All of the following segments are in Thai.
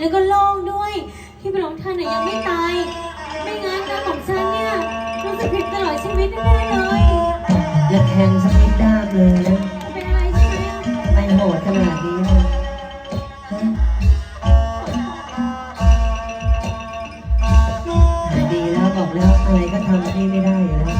แล้วก็โล่งด้วย ที่พระองท่านเนี่ยยังไม่ตาย ไม่งั้นนะของฉันเนี่ยรู้สึกผิดตลอดชีวิตแน่เลยอย่าแทงสักนิดด้าเลยนอไม่โหดขนาดนี้นยดีแล้วบอกแล้วอะไรก็ทำที่ไม่ได้อยู่แล้ว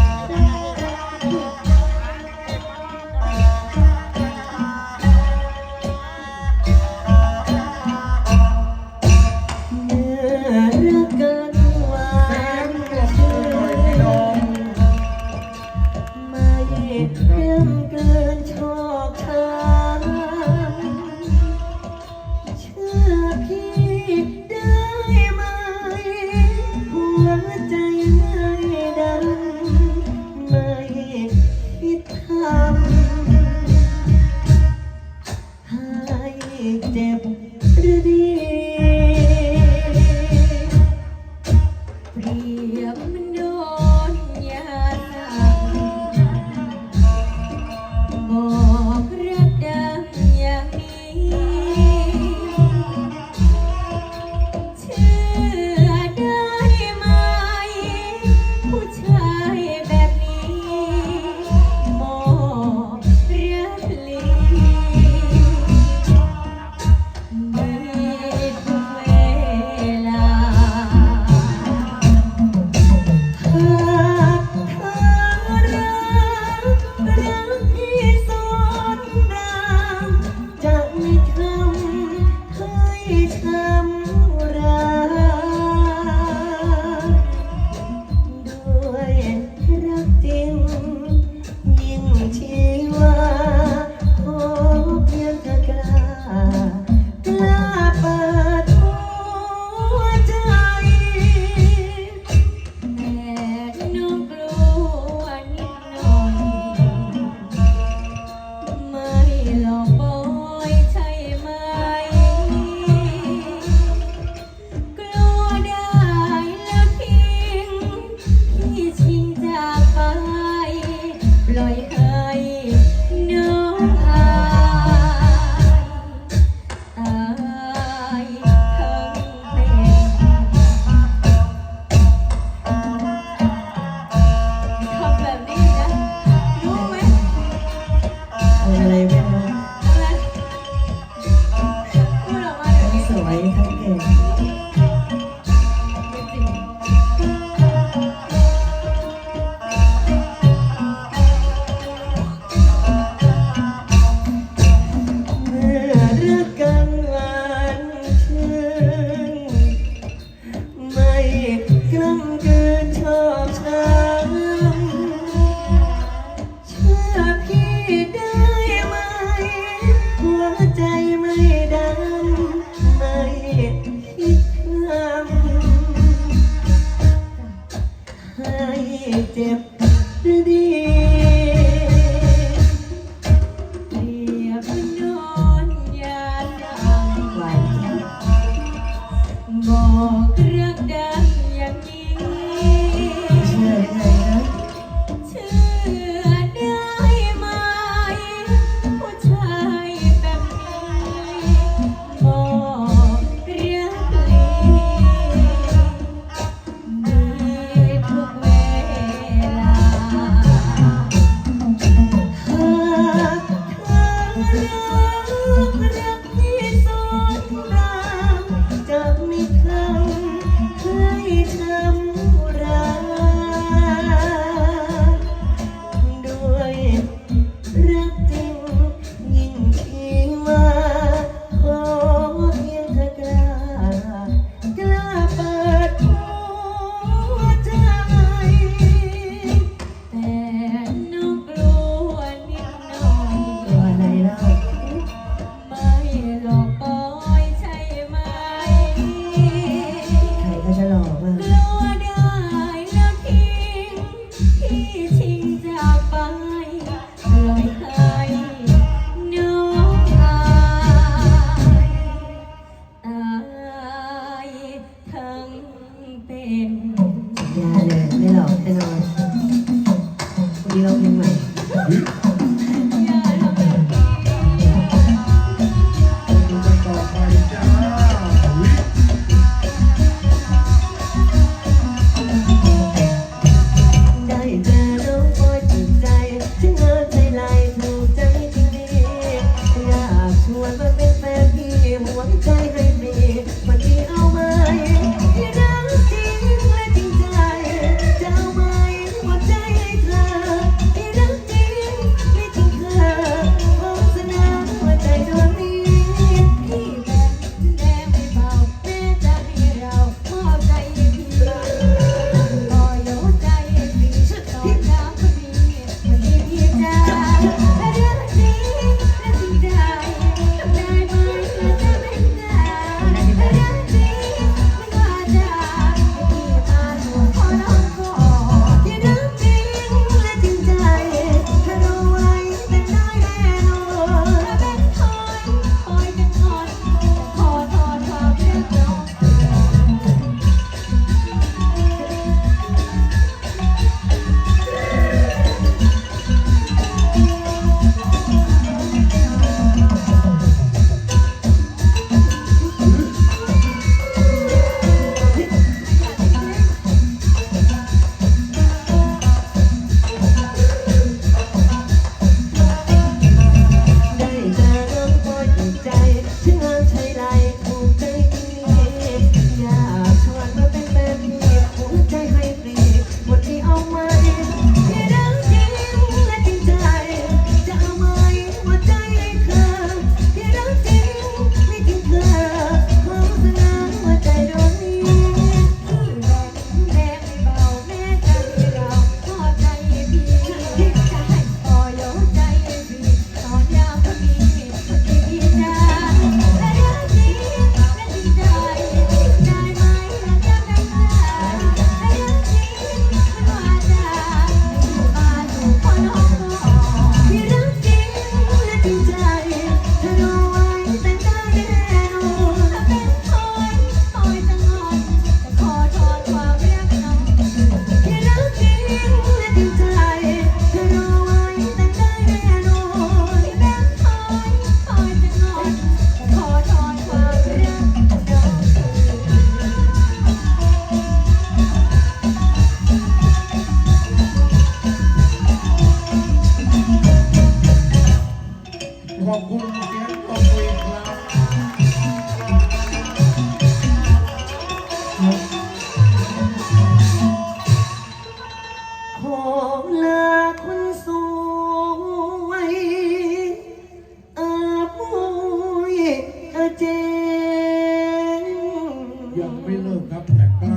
ครับแถบใต้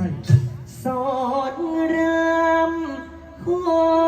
สอดรำขอ